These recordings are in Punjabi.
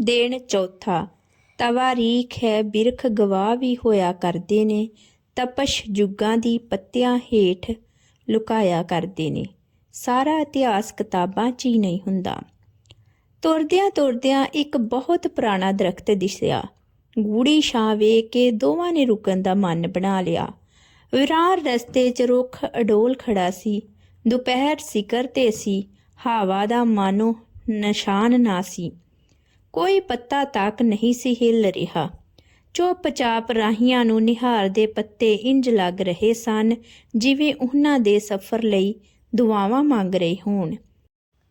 ਦਿਨ ਚੌਥਾ। ਤਵਾਰੀਖ ਹੈ, ਬਿਰਖ ਗਵਾਹ ਵੀ ਹੋਇਆ ਕਰਦੇ ਨੇ, ਤਪਸ਼ ਜੁਗਾਂ ਦੀ ਪੱਤਿਆਂ ਹੇਠ ਲੁਕਾਇਆ ਕਰਦੇ ਨੇ। ਸਾਰਾ ਇਤਿਹਾਸ ਕਿਤਾਬਾਂ 'ਚ ਹੀ ਨਹੀਂ ਹੁੰਦਾ। ਤੁਰਦਿਆਂ ਤੁਰਦਿਆਂ ਇੱਕ ਬਹੁਤ ਪੁਰਾਣਾ ਦਰਖਤ ਦਿਸਿਆ। ਗੂੜੀ ਛਾਂ ਵੇਖ ਕੇ ਦੋਵਾਂ ਨੇ ਰੁਕਣ ਦਾ ਮਨ ਬਣਾ ਲਿਆ। ਵਿਰਾਰ ਰਸਤੇ 'ਚ ਰੁੱਖ ਅਡੋਲ ਖੜਾ ਸੀ। ਦੁਪਹਿਰ ਸਿਕਰ ਤੇ ਸੀ। ਹਵਾ ਦਾ ਮਾਨੋ ਨਿਸ਼ਾਨ ਨਾ ਸੀ। ਕੋਈ ਪੱਤਾ ਤੱਕ ਨਹੀਂ ਸੀ ਹਿੱਲ ਰਿਹਾ। ਚੁੱਪਚਾਪ ਰਾਹੀਆਂ ਨੂੰ ਨਿਹਾਰ ਦੇ ਪੱਤੇ ਇੰਜ ਲੱਗ ਰਹੇ ਸਨ ਜਿਵੇਂ ਉਹਨਾਂ ਦੇ ਸਫ਼ਰ ਲਈ ਦੁਆਵਾਂ ਮੰਗ ਰਹੇ ਹੋਣ।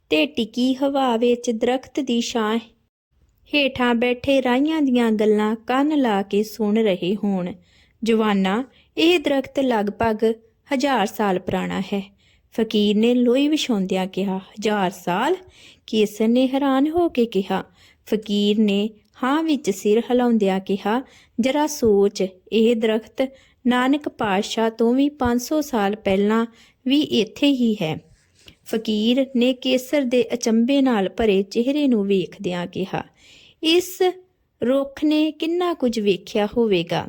ਤੇ ਟਿੱਕੀ ਹਵਾ ਵਿੱਚ ਦਰਖਤ ਦੀ ਛਾਂ ਹੇਠਾਂ ਬੈਠੇ ਰਾਹੀਆਂ ਦੀਆਂ ਗੱਲਾਂ ਕੰਨ ਲਾ ਕੇ ਸੁਣ ਰਹੇ ਹੋਣ। ਜਵਾਨਾ, ਇਹ ਦਰਖਤ ਲਗਭਗ ਹਜ਼ਾਰ ਸਾਲ ਪੁਰਾਣਾ ਹੈ। ਫਕੀਰ ਨੇ ਲੋਈ ਵਿਛਾਉਂਦਿਆਂ ਕਿਹਾ, ਹਜ਼ਾਰ ਸਾਲ? ਕੇਸਰ ਨੇ ਹੈਰਾਨ ਹੋ ਕੇ ਕਿਹਾ ਫਕੀਰ ਨੇ ਹਾਂ ਵਿੱਚ ਸਿਰ ਹਿਲਾਉਂਦਿਆਂ ਕਿਹਾ, ਜਰਾ ਸੋਚ, ਇਹ ਦਰਖਤ ਨਾਨਕ ਪਾਤਸ਼ਾਹ ਤੋਂ ਵੀ 500 ਸਾਲ ਪਹਿਲਾਂ ਵੀ ਇੱਥੇ ਹੀ ਹੈ। ਫਕੀਰ ਨੇ ਕੇਸਰ ਦੇ ਅਚੰਬੇ ਨਾਲ ਭਰੇ ਚਿਹਰੇ ਨੂੰ ਵੇਖਦਿਆਂ ਕਿਹਾ, ਇਸ ਰੁੱਖ ਨੇ ਕਿੰਨਾ ਕੁਝ ਵੇਖਿਆ ਹੋਵੇਗਾ?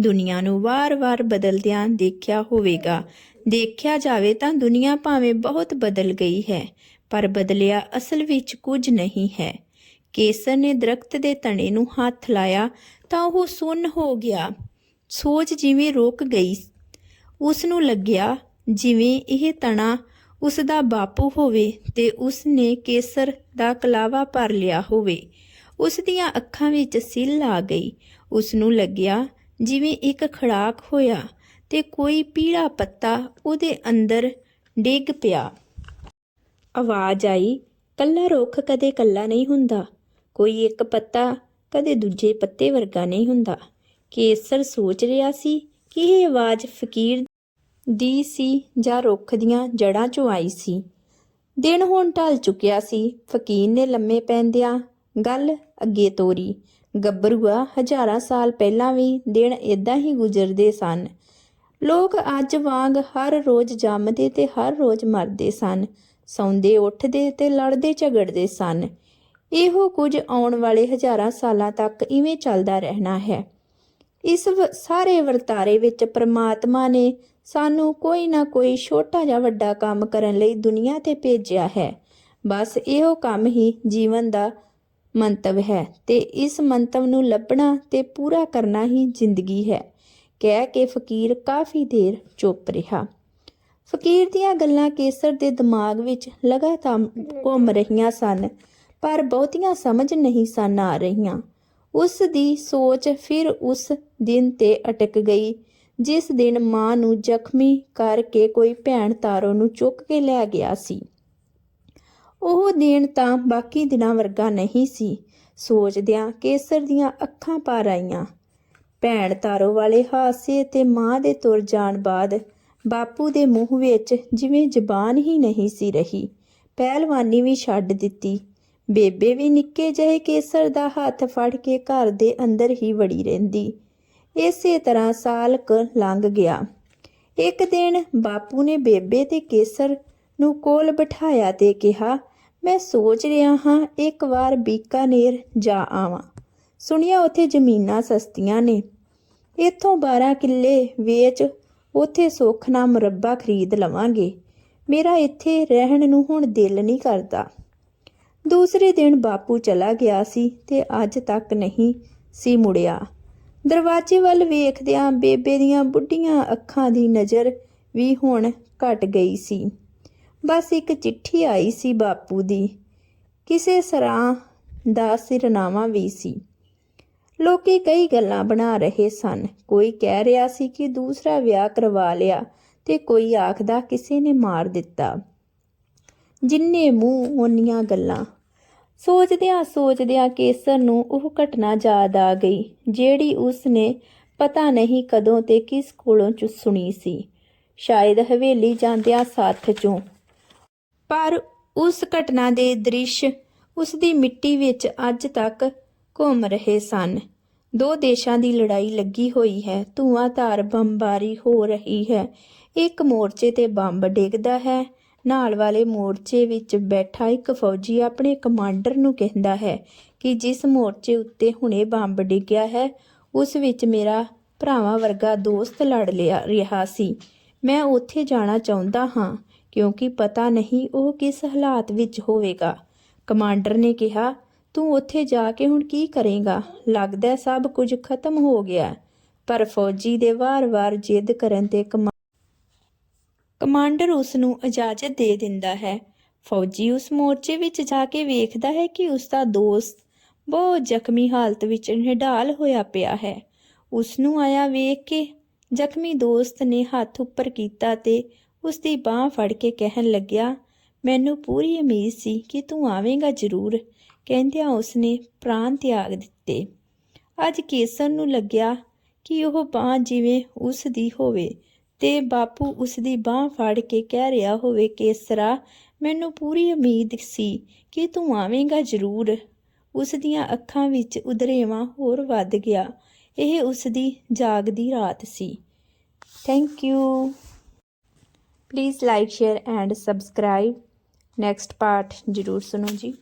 ਦੁਨੀਆ ਨੂੰ ਵਾਰ-ਵਾਰ ਬਦਲਦਿਆਂ ਦੇਖਿਆ ਹੋਵੇਗਾ। ਦੇਖਿਆ ਜਾਵੇ ਤਾਂ ਦੁਨੀਆ ਭਾਵੇਂ ਬਹੁਤ ਬਦਲ ਗਈ ਹੈ, ਪਰ ਬਦਲਿਆ ਅਸਲ ਵਿੱਚ ਕੁਝ ਨਹੀਂ ਹੈ। ਕੇਸਰ ਨੇ ਦਰਖਤ ਦੇ ਤਣੇ ਨੂੰ ਹੱਥ ਲਾਇਆ ਤਾਂ ਉਹ ਸੁੰਨ ਹੋ ਗਿਆ। ਸੋਚ ਜਿਵੇਂ ਰੁਕ ਗਈ। ਉਸ ਨੂੰ ਲੱਗਿਆ ਜਿਵੇਂ ਇਹ ਤਣਾ ਉਸ ਦਾ ਬਾਪੂ ਹੋਵੇ ਤੇ ਉਸ ਨੇ ਕੇਸਰ ਦਾ ਕਲਾਵਾ ਭਰ ਲਿਆ ਹੋਵੇ। ਉਸ ਦੀਆਂ ਅੱਖਾਂ ਵਿੱਚ ਸਿੱਲ ਆ ਗਈ। ਉਸ ਨੂੰ ਲੱਗਿਆ ਜਿਵੇਂ ਇੱਕ ਖੜਾਕ ਹੋਇਆ ਤੇ ਕੋਈ ਪੀਲਾ ਪੱਤਾ ਉਹਦੇ ਅੰਦਰ ਡਿੱਗ ਪਿਆ। ਆਵਾਜ਼ ਆਈ, ਕੱਲਾ ਰੁੱਖ ਕਦੇ ਕੱਲਾ ਨਹੀਂ ਹੁੰਦਾ। ਕੋਈ ਇੱਕ ਪੱਤਾ ਕਦੇ ਦੂਜੇ ਪੱਤੇ ਵਰਗਾ ਨਹੀਂ ਹੁੰਦਾ। ਕੇਸਰ ਸੋਚ ਰਿਹਾ ਸੀ ਕਿ ਇਹ ਆਵਾਜ਼ ਫਕੀਰ ਦੀ ਸੀ ਜਾਂ ਰੁੱਖ ਦੀਆਂ ਜੜ੍ਹਾਂ ਚੋਂ ਆਈ ਸੀ? ਦਿਨ ਹੁਣ ਢਲ ਚੁੱਕਿਆ ਸੀ। ਫਕੀਰ ਨੇ ਲੰਮੇ ਪੈਂਦਿਆਂ ਗੱਲ ਅੱਗੇ ਤੋਰੀ। ਗੱਭਰੂਆ ਹਜ਼ਾਰਾਂ ਸਾਲ ਪਹਿਲਾਂ ਵੀ ਦਿਨ ਇਦਾਂ ਹੀ ਗੁਜ਼ਰਦੇ ਸਨ। ਲੋਕ ਅੱਜ ਵਾਂਗ ਹਰ ਰੋਜ਼ ਜੰਮਦੇ ਤੇ ਹਰ ਰੋਜ਼ ਮਰਦੇ ਸਨ। ਸੌਂਦੇ ਉੱਠਦੇ ਤੇ ਲੜਦੇ ਝਗੜਦੇ ਸਨ। ਇਹੋ ਕੁਝ ਆਉਣ ਵਾਲੇ ਹਜ਼ਾਰਾਂ ਸਾਲਾਂ ਤੱਕ ਇਵੇਂ ਚੱਲਦਾ ਰਹਿਣਾ ਹੈ। ਇਸ ਵ- ਸਾਰੇ ਵਰਤਾਰੇ ਵਿੱਚ ਪ੍ਰਮਾਤਮਾ ਨੇ ਸਾਨੂੰ ਕੋਈ ਨਾ ਕੋਈ ਛੋਟਾ ਜਾਂ ਵੱਡਾ ਕੰਮ ਕਰਨ ਲਈ ਦੁਨੀਆ ਤੇ ਭੇਜਿਆ ਹੈ। ਬਸ ਇਹੋ ਕੰਮ ਹੀ ਜੀਵਨ ਦਾ ਮੰਤਵ ਹੈ ਤੇ ਇਸ ਮੰਤਵ ਨੂੰ ਲੱਭਣਾ ਤੇ ਪੂਰਾ ਕਰਨਾ ਹੀ ਜ਼ਿੰਦਗੀ ਹੈ। ਕਹਿ ਕੇ ਫਕੀਰ ਕਾਫੀ ਦੇਰ ਚੁੱਪ ਰਿਹਾ। ਫਕੀਰ ਦੀਆਂ ਗੱਲਾਂ ਕੇਸਰ ਦੇ ਦਿਮਾਗ ਵਿੱਚ ਲਗਾਤਾਰ ਘੁੰਮ ਰਹੀਆਂ ਸਨ। ਪਰ ਬਹੁਤੀਆਂ ਸਮਝ ਨਹੀਂ ਸਨ ਆ ਰਹੀਆਂ। ਉਸ ਦੀ ਸੋਚ ਫਿਰ ਉਸ ਦਿਨ ਤੇ ਅਟਕ ਗਈ, ਜਿਸ ਦਿਨ ਮਾਂ ਨੂੰ ਜ਼ਖਮੀ ਕਰਕੇ ਕੋਈ ਭੈਣ ਤਾਰੋ ਨੂੰ ਚੁੱਕ ਕੇ ਲੈ ਗਿਆ ਸੀ। ਉਹ ਦਿਨ ਤਾਂ ਬਾਕੀ ਦਿਨਾਂ ਵਰਗਾ ਨਹੀਂ ਸੀ। ਸੋਚਦਿਆਂ ਕੇਸਰ ਦੀਆਂ ਅੱਖਾਂ ਪਾਰ ਆਈਆਂ। ਭੈਣ ਤਾਰੋ ਵਾਲੇ ਹਾਸੇ ਤੇ ਮਾਂ ਦੇ ਤੁਰ ਜਾਣ ਬਾਅਦ ਬਾਪੂ ਦੇ ਮੂੰਹ ਵਿੱਚ ਜਿਵੇਂ ਜ਼ਬਾਨ ਹੀ ਨਹੀਂ ਸੀ ਰਹੀ। ਪਹਿਲਵਾਨੀ ਵੀ ਛੱਡ ਦਿੱਤੀ। ਬੇਬੇ ਵੀ ਨਿੱਕੇ ਜਿਹੇ ਕੇਸਰ ਦਾ ਹੱਥ ਫੜ ਕੇ ਘਰ ਦੇ ਅੰਦਰ ਹੀ ਵੜੀ ਰਹਿੰਦੀ। ਇਸੇ ਤਰ੍ਹਾਂ ਸਾਲ ਕੁ ਲੰਘ ਗਿਆ। ਇੱਕ ਦਿਨ ਬਾਪੂ ਨੇ ਬੇਬੇ ਤੇ ਕੇਸਰ ਨੂੰ ਕੋਲ ਬਿਠਾਇਆ ਤੇ ਕਿਹਾ, ਮੈਂ ਸੋਚ ਰਿਹਾ ਹਾਂ ਇੱਕ ਵਾਰ ਬੀਕਾਨੇਰ ਜਾ ਆਵਾਂ। ਸੁਣਿਆ ਉੱਥੇ ਜ਼ਮੀਨਾਂ ਸਸਤੀਆਂ ਨੇ। ਇੱਥੋਂ 12 ਕਿੱਲੇ ਵੇਚ ਉੱਥੇ ਸੁੱਖ ਨਾਲ ਮੁਰੱਬਾ ਖਰੀਦ ਲਵਾਂਗੇ। ਮੇਰਾ ਇੱਥੇ ਰਹਿਣ ਨੂੰ ਹੁਣ ਦਿਲ ਨਹੀਂ ਕਰਦਾ। ਦੂਸਰੇ ਦਿਨ ਬਾਪੂ ਚਲਾ ਗਿਆ ਸੀ ਤੇ ਅੱਜ ਤੱਕ ਨਹੀਂ ਸੀ ਮੁੜਿਆ। ਦਰਵਾਜ਼ੇ ਵੱਲ ਵੇਖਦਿਆਂ ਬੇਬੇ ਦੀਆਂ ਬੁੱਢੀਆਂ ਅੱਖਾਂ ਦੀ ਨਜ਼ਰ ਵੀ ਹੁਣ ਘਟ ਗਈ ਸੀ। ਬਸ ਇੱਕ ਚਿੱਠੀ ਆਈ ਸੀ ਬਾਪੂ ਦੀ। ਕਿਸੇ ਸਰਾਂ ਦਾ ਸਿਰਨਾਮਾ ਵੀ ਸੀ। ਲੋਕੀ ਕਈ ਗੱਲਾਂ ਬਣਾ ਰਹੇ ਸਨ। ਕੋਈ ਕਹਿ ਰਿਹਾ ਸੀ ਕਿ ਦੂਸਰਾ ਵਿਆਹ ਕਰਵਾ ਲਿਆ ਤੇ ਕੋਈ ਆਖਦਾ ਕਿਸੇ ਨੇ ਮਾਰ ਦਿੱਤਾ। ਜਿੰਨੇ ਮੂੰਹ ਓਨੀਆਂ ਗੱਲਾਂ ਸੋਚਦਿਆਂ ਸੋਚਦਿਆਂ ਕੇਸਰ ਨੂੰ ਉਹ ਘਟਨਾ ਯਾਦ ਆ ਗਈ, ਜਿਹੜੀ ਉਸ ਨੇ ਪਤਾ ਨਹੀਂ ਕਦੋਂ ਤੇ ਕਿਸ ਕੋਲੋਂ ਚ ਸੁਣੀ ਸੀ। ਸ਼ਾਇਦ ਹਵੇਲੀ ਜਾਂਦਿਆਂ ਸਾਥ ਚੋਂ। ਪਰ ਉਸ ਘਟਨਾ ਦੇ ਦ੍ਰਿਸ਼ ਉਸ ਦੀ ਮਿੱਟੀ ਵਿੱਚ ਅੱਜ ਤੱਕ ਘੁੰਮ ਰਹੇ ਸਨ। ਦੋ ਦੇਸ਼ਾਂ ਦੀ ਲੜਾਈ ਲੱਗੀ ਹੋਈ ਹੈ ਧੂਆਂਧਾਰ ਬੰਬਾਰੀ ਹੋ ਰਹੀ ਹੈ। ਇੱਕ ਮੋਰਚੇ ਤੇ ਬੰਬ ਡਿੱਗਦਾ ਹੈ ਨਾਲ ਵਾਲੇ ਮੋਰਚੇ ਵਿੱਚ ਬੈਠਾ ਇੱਕ ਫੌਜੀ ਆਪਣੇ ਕਮਾਂਡਰ ਨੂੰ ਕਹਿੰਦਾ ਹੈ ਕਿ ਜਿਸ ਮੋਰਚੇ ਉੱਤੇ ਹੁਣੇ ਬੰਬ ਡਿੱਗਿਆ ਹੈ, ਉਸ ਵਿੱਚ ਮੇਰਾ ਭਰਾਵਾਂ ਵਰਗਾ ਦੋਸਤ ਲੜ ਲਿਆ, ਰਿਹਾ ਸੀ। ਮੈਂ ਉੱਥੇ ਜਾਣਾ ਚਾਹੁੰਦਾ ਹਾਂ, ਕਿਉਂਕਿ ਪਤਾ ਨਹੀਂ ਉਹ ਕਿਸ ਹਾਲਾਤ ਵਿੱਚ ਹੋਵੇਗਾ। ਕਮਾਂਡਰ ਨੇ ਕਿਹਾ, ਤੂੰ ਉੱਥੇ ਜਾ ਕੇ ਹੁਣ ਕੀ ਕਰੇਗਾ? ਲੱਗਦਾ ਸਭ ਕੁਝ ਖਤਮ ਹੋ ਗਿਆ। ਪਰ ਫੌਜੀ ਦੇ ਵਾਰ-ਵਾਰ ਜਿੱਦ ਕਰਨ ਤੇ ਕਮਾ ਕਮਾਂਡਰ ਉਸ ਨੂੰ ਇਜਾਜ਼ਤ ਦੇ ਦਿੰਦਾ ਹੈ। ਫੌਜੀ ਉਸ ਮੋਰਚੇ ਵਿੱਚ ਜਾ ਕੇ ਵੇਖਦਾ ਹੈ ਕਿ ਉਸ ਦਾ ਦੋਸਤ ਬਹੁਤ ਜ਼ਖਮੀ ਹਾਲਤ ਵਿੱਚ ਨਿਢਾਲ ਹੋਇਆ ਪਿਆ ਹੈ। ਉਸ ਨੂੰ ਆਇਆ ਵੇਖ ਕੇ ਜ਼ਖਮੀ ਦੋਸਤ ਨੇ ਹੱਥ ਉੱਪਰ ਕੀਤਾ ਤੇ ਉਸ ਦੀ ਬਾਹ ਫੜ ਕੇ ਕਹਿਣ ਲੱਗਿਆ, ਮੈਨੂੰ ਪੂਰੀ ਉਮੀਦ ਸੀ ਕਿ ਤੂੰ ਆਵੇਂਗਾ ਜ਼ਰੂਰ। ਕਹਿੰਦਿਆਂ ਉਸਨੇ ਪ੍ਰਾਣ ਤਿਆਗ ਦਿੱਤੇ। ਅੱਜ ਕੇਸਰ ਨੂੰ ਲੱਗਿਆ ਕਿ ਉਹ ਬਾਹ ਜਿਵੇਂ ਉਸ ਦੀ ਹੋਵੇ। ਤੇ ਬਾਪੂ ਉਸ ਦੀ ਬਾਹ ਫੜ ਕੇ ਕਹਿ ਰਿਹਾ ਹੋਵੇ, ਕੇਸਰਾ, ਮੈਨੂੰ ਪੂਰੀ ਉਮੀਦ ਸੀ ਕਿ ਤੂੰ ਆਵੇਂਗਾ ਜ਼ਰੂਰ। ਉਸ ਦੀਆਂ ਅੱਖਾਂ ਵਿੱਚ ਉਦਰੇਵਾਂ ਹੋਰ ਵੱਧ ਗਿਆ। ਇਹ ਉਸ ਦੀ ਜਾਗਦੀ ਰਾਤ ਸੀ। Thank you please like share and subscribe next part ਜ਼ਰੂਰ ਸੁਣੋ ਜੀ।